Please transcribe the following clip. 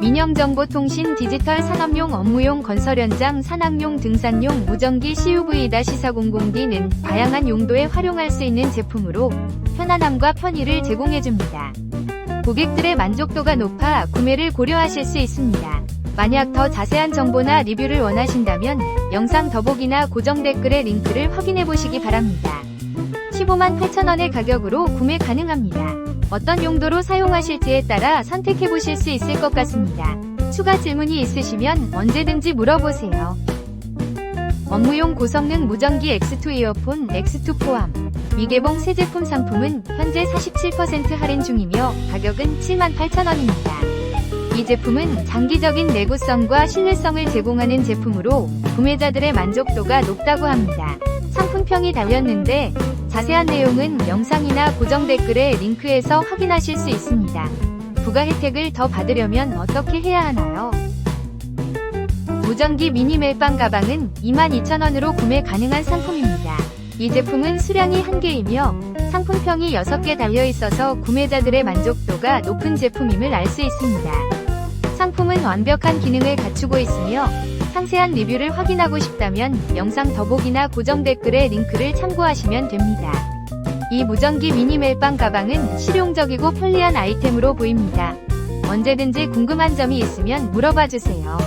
민영정보통신 디지털 산업용 업무용 건설 현장 산악용 등산용 무전기 CUV-4400D는 다양한 용도에 활용할 수 있는 제품으로 편안함과 편의를 제공해줍니다. 고객들의 만족도가 높아 구매를 고려하실 수 있습니다. 만약 더 자세한 정보나 리뷰를 원하신다면 영상 더보기나 고정 댓글의 링크를 확인해 보시기 바랍니다. 15만 8천원의 가격으로 구매 가능합니다. 어떤 용도로 사용하실지에 따라 선택해 보실 수 있을 것 같습니다. 추가 질문이 있으시면 언제든지 물어보세요. 업무용 고성능 무전기 X2 이어폰 X2 포함 미개봉 새 제품 상품은 현재 47% 할인 중이며 가격은 78,000원입니다. 이 제품은 장기적인 내구성과 신뢰성을 제공하는 제품으로 구매자들의 만족도가 높다고 합니다. 상품평이 달렸는데 자세한 내용은 영상이나 고정 댓글의 링크에서 확인하실 수 있습니다. 부가 혜택을 더 받으려면 어떻게 해야 하나요? 무전기 미니 멜빵 가방은 22,000원으로 구매 가능한 상품입니다. 이 제품은 수량이 한개이며 상품평이 6개 달려 있어서 구매자들의 만족도가 높은 제품임을 알 수 있습니다. 상품은 완벽한 기능을 갖추고 있으며 상세한 리뷰를 확인하고 싶다면 영상 더보기나 고정 댓글의 링크를 참고하시면 됩니다. 이 무전기 미니 멜빵 가방은 실용적이고 편리한 아이템으로 보입니다. 언제든지 궁금한 점이 있으면 물어봐 주세요.